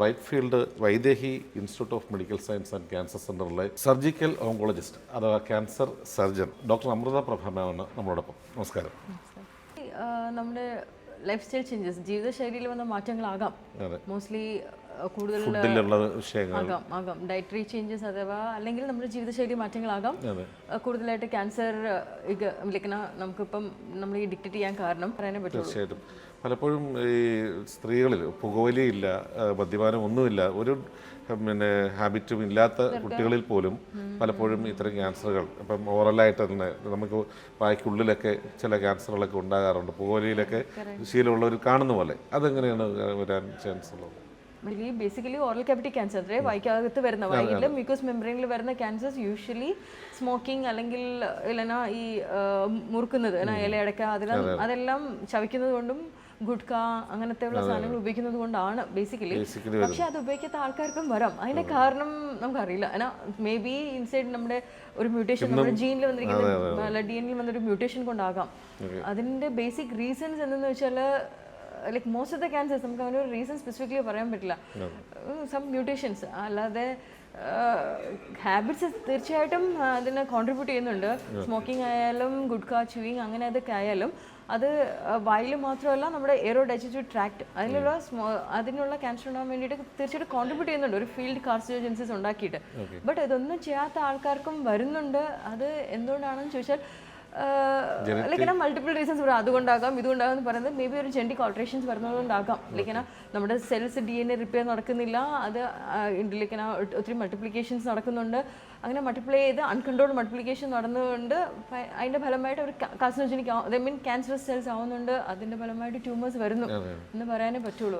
Whitefield Vydehi Institute of Medical Science and Cancer സെന്ററിലെ surgical oncologist അഥവാ cancer surgeon doctor Amrutha പ്രഭമാണ് നമ്മളോടൊപ്പം. നമസ്കാരം. നമ്മുടെ ലൈഫ് സ്റ്റൈൽ ചേഞ്ചസ് ജീവിതശൈലിയിൽ വന്ന മാറ്റങ്ങളാകാം. മോസ്റ്റ്ലി കൂടുതൽ ഫുഡിലുള്ള വിഷയങ്ങൾ. ആകാം ആകാം. ഡയറ്ററി ചേഞ്ചസ് അഥവാ അല്ലെങ്കിൽ നമ്മുടെ ജീവിതശൈലി മാറ്റങ്ങളാകാം. കൂടുതലായിട്ട് ക്യാൻസർ നമുക്കിപ്പം നമ്മൾ ഈ ഡിക്റ്റേറ്റ് ചെയ്യാൻ കാരണം പറയാനേ പറ്റുള്ളൂ. തീർച്ചയായിട്ടും. പലപ്പോഴും ഈ സ്ത്രീകളിൽ പുകവലിയില്ല മദ്യപാനം ഒന്നുമില്ല ഒരു പിന്നെ ഹാബിറ്റും ഇല്ലാത്ത കുട്ടികളിൽ പോലും പലപ്പോഴും ഇത്തരം ക്യാൻസറുകൾ ഇപ്പം ഓറലായിട്ട് തന്നെ നമുക്ക് വായ്ക്കുള്ളിലൊക്കെ ചില ക്യാൻസറുകളൊക്കെ ഉണ്ടാകാറുണ്ട്. പുകവലിയിലൊക്കെ ശീലമുള്ളവർ കാണുന്ന പോലെ. അതെങ്ങനെയാണ് വരാൻ ചാൻസ് ഉള്ളത്? ബേസിക്കലി ഓറൽ കാവിറ്റി ക്യാൻസർ അല്ലേ വൈകാകത്ത് വരുന്ന വൈകിൽ മ്യൂക്കോസ് മെമ്പറിനിൽ വരുന്ന ക്യാൻസേഴ്സ് യൂഷ്വലി സ്മോക്കിംഗ് അല്ലെങ്കിൽ ഇല്ലെന്നാ ഈ മുറുക്കുന്നത് ഇലയടക്ക അതെല്ലാം അതെല്ലാം ചവയ്ക്കുന്നത് കൊണ്ടും ഗുഡ്ക അങ്ങനത്തെ ഉള്ള സാധനങ്ങൾ ഉപയോഗിക്കുന്നത് കൊണ്ടാണ് ബേസിക്കലി ബേസിക്കലി പക്ഷെ അത് ഉപയോഗിക്കാത്ത ആൾക്കാർക്കും വരാം. അതിന്റെ കാരണം നമുക്കറിയില്ല. എന്നാ മേ ബി ഇൻസൈഡ് നമ്മുടെ ഒരു മ്യൂട്ടേഷൻ നമ്മുടെ ജീനിൽ വന്നിരിക്കുന്ന ഡി എൻ വന്നൊരു മ്യൂട്ടേഷൻ കൊണ്ടാകാം. അതിന്റെ ബേസിക് റീസൺസ് എന്തെന്ന് വെച്ചാൽ like most of the cancers നമുക്ക് അങ്ങനെ ഒരു റീസൺ സ്പെസിഫിക്കലി പറയാൻ പറ്റില്ല. സം മ്യൂട്ടേഷൻസ് അല്ലാതെ ഹാബിറ്റ്സ് തീർച്ചയായിട്ടും അതിന് കോൺട്രിബ്യൂട്ട് ചെയ്യുന്നുണ്ട്. സ്മോക്കിംഗ് ആയാലും ഗുഡ്ക ച്യൂയിങ് അങ്ങനെ അതൊക്കെ ആയാലും അത് വായിൽ മാത്രമല്ല നമ്മുടെ എയറോ ഡൈജസ്റ്റീവ് ട്രാക്ട് അതിലുള്ള സ്മോ അതിനുള്ള ക്യാൻസർ ഉണ്ടാകാൻ വേണ്ടിയിട്ട് തീർച്ചയായിട്ടും കോൺട്രിബ്യൂട്ട് ചെയ്യുന്നുണ്ട്. ഒരു ഫീൽഡ് കാർസിയോജൻസിസ് ഉണ്ടാക്കിയിട്ട്. ബട്ട് ഇതൊന്നും ചെയ്യാത്ത ആൾക്കാർക്കും വരുന്നുണ്ട്. അത് എന്തുകൊണ്ടാണെന്ന് ചോദിച്ചാൽ ലൈക്ക് മൾട്ടിപ്പിൾ റീസൺസ് പറയാം അതുകൊണ്ടാകാം ഇതുകൊണ്ടാകാം എന്ന് പറയുന്നത് മേ ബി ഒരു ജെന്റിക് ഓൾട്രേഷൻസ് വരുന്നതുകൊണ്ടാകാം. ലൈക്ക് നമ്മുടെ cells D N A repair നടക്കുന്നില്ല അത് ലൈക്ക് ഒത്തിരി മൾട്ടിപ്ലിക്കേഷൻസ് നടക്കുന്നുണ്ട്. അങ്ങനെ മൾട്ടിപ്ലൈ ചെയ്ത് അൺകൺട്രോൾഡ് മൾട്ടിപ്ലിക്കേഷൻ നടന്നുകൊണ്ട് അതിന്റെ ഫലമായിട്ട് ഒരു carcinogenic I mean cancerous cells ആവുന്നുണ്ട്. അതിന്റെ ഫലമായിട്ട് ട്യൂമേഴ്സ് വരുന്നു എന്ന് പറയാനേ പറ്റുള്ളൂ.